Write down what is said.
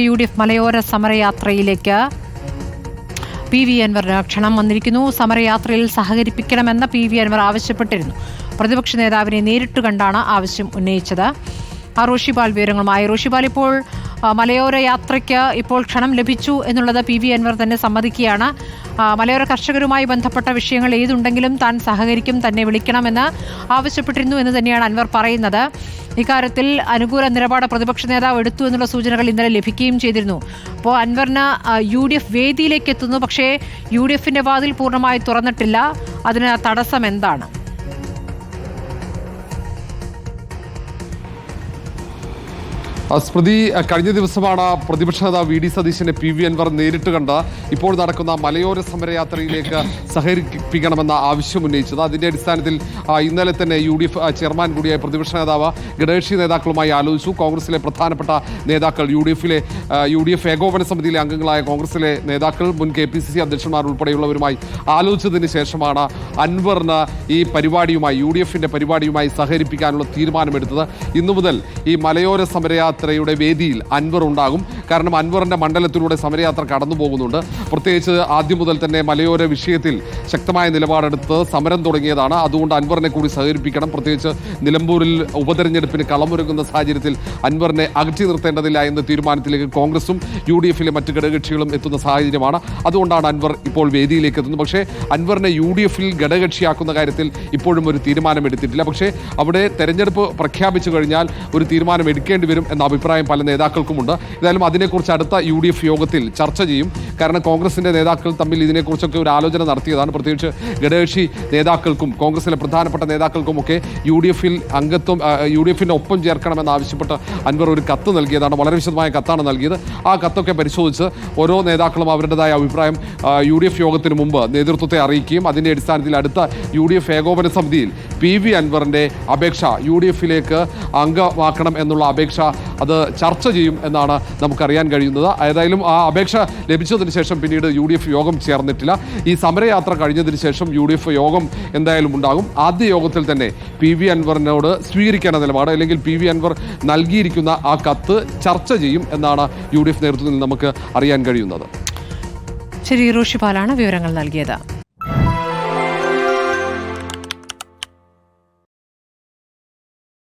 U D F മലയോര സമരയാത്രയിലേക്ക് P V അൻവറിന് ക്ഷണം വന്നിരിക്കുന്നു. സമരയാത്രയിൽ സഹകരിപ്പിക്കണമെന്ന് പി വി അൻവർ ആവശ്യപ്പെട്ടിരുന്നു. പ്രതിപക്ഷ നേതാവിനെ നേരിട്ട് കണ്ടാണ് ആവശ്യം ഉന്നയിച്ചത്. ആ റോഷിപാൽ വിവരങ്ങളുമായി. റോഷിപാൽ ഇപ്പോൾ മലയോര യാത്രയ്ക്ക് ഇപ്പോൾ ക്ഷണം ലഭിച്ചു എന്നുള്ളത് പി വി അൻവർ തന്നെ സമ്മതിക്കുകയാണ്. മലയോര കർഷകരുമായി ബന്ധപ്പെട്ട വിഷയങ്ങൾ ഏതുണ്ടെങ്കിലും താൻ സഹകരിക്കും തന്നെ വിളിക്കണമെന്ന് ആവശ്യപ്പെട്ടിരുന്നു എന്ന് തന്നെയാണ് അൻവർ പറയുന്നത്. ഇക്കാര്യത്തിൽ അനുകൂല നിലപാട് പ്രതിപക്ഷ നേതാവ് എടുത്തു എന്നുള്ള സൂചനകൾ ഇന്നലെ ലഭിക്കുകയും ചെയ്തിരുന്നു. അപ്പോൾ അൻവറിന് യു ഡി എഫ് വേദിയിലേക്ക് എത്തുന്നു. പക്ഷേ യു ഡി എഫിന്റെ വാതിൽ പൂർണമായി തുറന്നിട്ടില്ല. അതിന് തടസ്സം എന്താണ്? സ്മൃതി കഴിഞ്ഞ ദിവസമാണ് പ്രതിപക്ഷ നേതാവ് വി ഡി സതീശനെ പി വി അൻവർ നേരിട്ട് കണ്ട്. ഇപ്പോൾ നടക്കുന്ന മലയോര സമരയാത്രയിലേക്ക് സഹകരിപ്പിക്കണമെന്ന ആവശ്യം ഉന്നയിച്ചത്. അതിന്റെ അടിസ്ഥാനത്തിൽ ഇന്നലെ തന്നെ യു ഡി എഫ് ചെയർമാൻ കൂടിയായ പ്രതിപക്ഷ നേതാവ് ഘടകക്ഷി നേതാക്കളുമായി ആലോചിച്ചു. കോൺഗ്രസിലെ പ്രധാനപ്പെട്ട നേതാക്കൾ യു ഡി എഫിലെ യു ഡി എഫ് ഏകോപന സമിതിയിലെ അംഗങ്ങളായ കോൺഗ്രസിലെ നേതാക്കൾ മുൻ കെ പി സി സി അധ്യക്ഷന്മാർ ഉൾപ്പെടെയുള്ളവരുമായി ആലോചിച്ചതിന് ശേഷമാണ് അൻവറിന് ഈ പരിപാടിയുമായി യു ഡി എഫിന്റെ പരിപാടിയുമായി സഹകരിപ്പിക്കാനുള്ള തീരുമാനമെടുത്തത്. ഇന്നു മുതൽ ഈ മലയോര സമരയാത്രയുടെ വേദിയിൽ അൻവർ ഉണ്ടാകും. കാരണം അൻവറിന്റെ മണ്ഡലത്തിലൂടെ സമരയാത്ര കടന്നു പോകുന്നുണ്ട്. പ്രത്യേകിച്ച് ആദ്യം മുതൽ തന്നെ മലയോര വിഷയത്തിൽ ശക്തമായ നിലപാടെടുത്ത് സമരം തുടങ്ങിയതാണ്. അതുകൊണ്ട് അൻവറിനെ കൂടി സഹകരിപ്പിക്കണം. പ്രത്യേകിച്ച് നിലമ്പൂരിൽ ഉപതെരഞ്ഞെടുപ്പിന് കളമൊരുങ്ങുന്ന സാഹചര്യത്തിൽ അൻവറിനെ അകറ്റി നിർത്തേണ്ടതില്ല എന്ന തീരുമാനത്തിലേക്ക് കോൺഗ്രസും യു ഡി എഫിലെ മറ്റ് ഘടകകക്ഷികളും എത്തുന്ന സാഹചര്യമാണ്. അതുകൊണ്ടാണ് അൻവർ ഇപ്പോൾ വേദിയിലേക്ക് എത്തുന്നത്. പക്ഷേ അൻവറിനെ യു ഡി എഫിൽ ഘടകകക്ഷിയാക്കുന്ന കാര്യത്തിൽ ഇപ്പോഴും ഒരു തീരുമാനമെടുത്തിട്ടില്ല. പക്ഷേ അവിടെ തെരഞ്ഞെടുപ്പ് പ്രഖ്യാപിച്ചു കഴിഞ്ഞാൽ ഒരു തീരുമാനം എടുക്കേണ്ടി വരും എന്ന അഭിപ്രായം പല നേതാക്കൾക്കുമുണ്ട്. ഏതായാലും അതിനെക്കുറിച്ച് അടുത്ത യു ഡി എഫ് യോഗത്തിൽ ചർച്ച ചെയ്യും. കാരണം കോൺഗ്രസിന്റെ നേതാക്കൾ തമ്മിൽ ഇതിനെക്കുറിച്ചൊക്കെ ഒരു ആലോചന നടത്തിയതാണ്. പ്രത്യേകിച്ച് ഘടകകക്ഷി നേതാക്കൾക്കും കോൺഗ്രസിലെ പ്രധാനപ്പെട്ട നേതാക്കൾക്കുമൊക്കെ യു ഡി എഫിൽ അംഗത്വം യു ഡി എഫിന്റെ ഒപ്പം ചേർക്കണമെന്ന് ആവശ്യപ്പെട്ട് അൻവർ ഒരു കത്ത് നൽകിയതാണ്. വളരെ വിശദമായ കത്താണ് നൽകിയത്. ആ കത്തൊക്കെ പരിശോധിച്ച് ഓരോ നേതാക്കളും അവരുടേതായ അഭിപ്രായം യു ഡി എഫ് യോഗത്തിന് മുമ്പ് നേതൃത്വത്തെ അറിയിക്കുകയും അതിന്റെ അടിസ്ഥാനത്തിൽ അടുത്ത യു ഡി എഫ് ഏകോപന സമിതിയിൽ പി വി അൻവറിന്റെ അപേക്ഷ യു ഡി എഫിലേക്ക് അംഗമാക്കണം എന്നുള്ള അപേക്ഷ അത് ചർച്ച ചെയ്യും എന്നാണ് നമുക്കറിയാൻ കഴിയുന്നത്. ഏതായാലും ആ അപേക്ഷ ലഭിച്ചതിന് ശേഷം പിന്നീട് യു ഡി എഫ് യോഗം ചേർന്നിട്ടില്ല. ഈ സമരയാത്ര കഴിഞ്ഞതിന് ശേഷം യു ഡി എഫ് യോഗം എന്തായാലും ഉണ്ടാകും. ആദ്യ യോഗത്തിൽ തന്നെ പി വി അൻവറിനോട് സ്വീകരിക്കേണ്ട നിലപാട് അല്ലെങ്കിൽ പി വി അൻവർ നൽകിയിരിക്കുന്ന ആ കത്ത് ചർച്ച ചെയ്യും എന്നാണ് യു ഡി എഫ് നേതൃത്വത്തിൽ നമുക്ക് അറിയാൻ കഴിയുന്നത്. ശരി റോഷിപാലാണ് വിവരങ്ങൾ നൽകിയത്.